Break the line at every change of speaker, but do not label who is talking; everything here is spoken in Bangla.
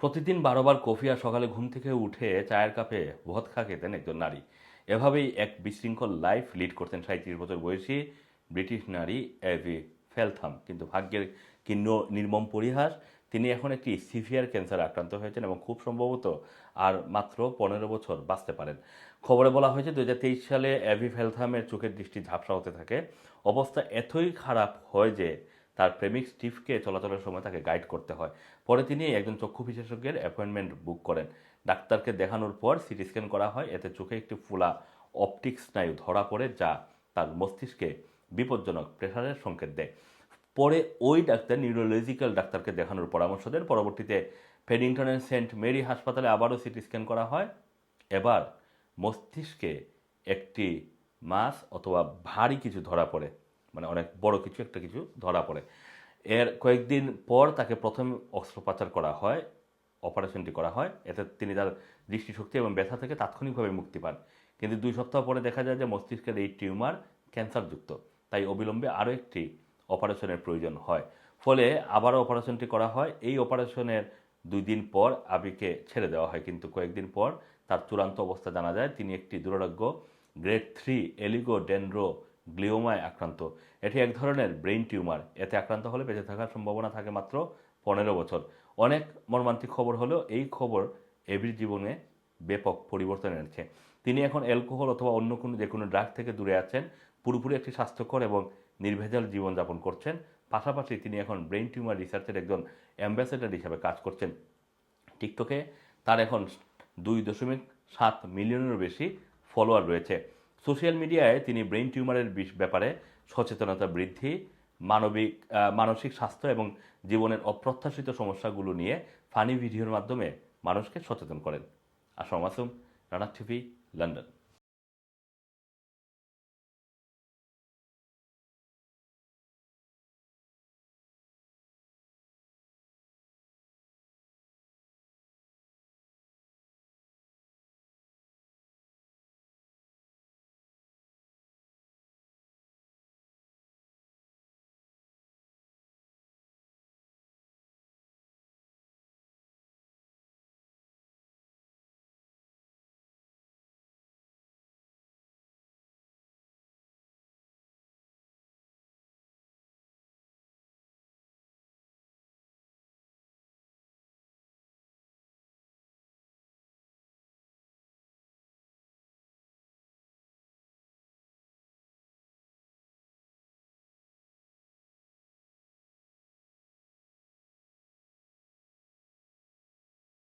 প্রতিদিন বারোবার কফি আর সকালে ঘুম থেকে উঠে চায়ের কাপে ভদখা খেতেন একজন নারী। এভাবেই এক বিশৃঙ্খল লাইফ লিড করতেন সাঁত্রিশ বছর বয়সী ব্রিটিশ নারী এভি ফেলথাম। কিন্তু ভাগ্যের কিন্ন নির্মম পরিহাস, তিনি এখন একটি সিভিয়ার ক্যান্সার আক্রান্ত হয়েছেন এবং খুব সম্ভবত আর মাত্র পনেরো বছর বাঁচতে পারেন। খবরে বলা হয়েছে দুহাজার তেইশ সালে অ্যাভি ফেলথামের চোখের দৃষ্টি ঝাপসা হতে থাকে। অবস্থা এতই খারাপ হয় যে তার প্রেমিক স্টিভকে চলাচলের সময় তাকে গাইড করতে হয়। পরে তিনি একজন চক্ষু বিশেষজ্ঞের অ্যাপয়েন্টমেন্ট বুক করেন। ডাক্তারকে দেখানোর পর সিটি স্ক্যান করা হয়। এতে চোখে একটি ফুলা অপটিক স্নায়ু ধরা পড়ে যা তার মস্তিষ্কে বিপজ্জনক প্রেশারের সংকেত দেয়। পরে ওই ডাক্তার নিউরোলজিক্যাল ডাক্তারকে দেখানোর পরামর্শ দেন। পরবর্তীতে পেডিংটনের সেন্ট মেরি হাসপাতালে আবারও সিটি স্ক্যান করা হয়। এবার মস্তিষ্কে একটি মাস অথবা ভারী কিছু ধরা পড়ে। মানে অনেক বড় কিছু, একটা কিছু ধরা পড়ে। এর কয়েকদিন পর তাকে প্রথম অস্ত্রোপচার করা হয়, অপারেশনটি করা হয়। এতে তিনি তার দৃষ্টিশক্তি এবং ব্যথা থেকে তাৎক্ষণিকভাবে মুক্তি পান। কিন্তু দুই সপ্তাহ পরে দেখা যায় যে মস্তিষ্কের এই টিউমার ক্যান্সারযুক্ত। তাই অবিলম্বে আরও একটি অপারেশনের প্রয়োজন হয়। ফলে আবারও অপারেশনটি করা হয়। এই অপারেশনের দুই দিন পর আবিকে ছেড়ে দেওয়া হয়। কিন্তু কয়েকদিন পর তার চূড়ান্ত অবস্থা জানা যায়। তিনি একটি দুরারোগ্য গ্রেড থ্রি এলিগো ডেন্ড্রো গ্লিওমায় আক্রান্ত। এটি এক ধরনের ব্রেইন টিউমার। এতে আক্রান্ত হলে বেঁচে থাকার সম্ভাবনা থাকে মাত্র পনেরো বছর। অনেক মর্মান্তিক খবর হলেও এই খবর এভির জীবনে ব্যাপক পরিবর্তন এনেছে। তিনি এখন অ্যালকোহল অথবা অন্য কোনো যে কোনো ড্রাগ থেকে দূরে আছেন, পুরোপুরি একটি স্বাস্থ্যকর এবং নির্ভেজাল জীবনযাপন করছেন। পাশাপাশি তিনি এখন ব্রেইন টিউমার রিসার্চের একজন অ্যাম্বাসেডার হিসাবে কাজ করছেন। টিকটকে তার এখন দুই দশমিক সাত মিলিয়নেরও বেশি ফলোয়ার রয়েছে। সোশ্যাল মিডিয়ায় তিনি ব্রেন টিউমারের ব্যাপারে সচেতনতা বৃদ্ধি, মানবিক মানসিক স্বাস্থ্য এবং জীবনের অপ্রত্যাশিত সমস্যাগুলো নিয়ে ফানি ভিডিওর মাধ্যমে মানুষকে সচেতন করেন। Assam Masum Rana TV, London.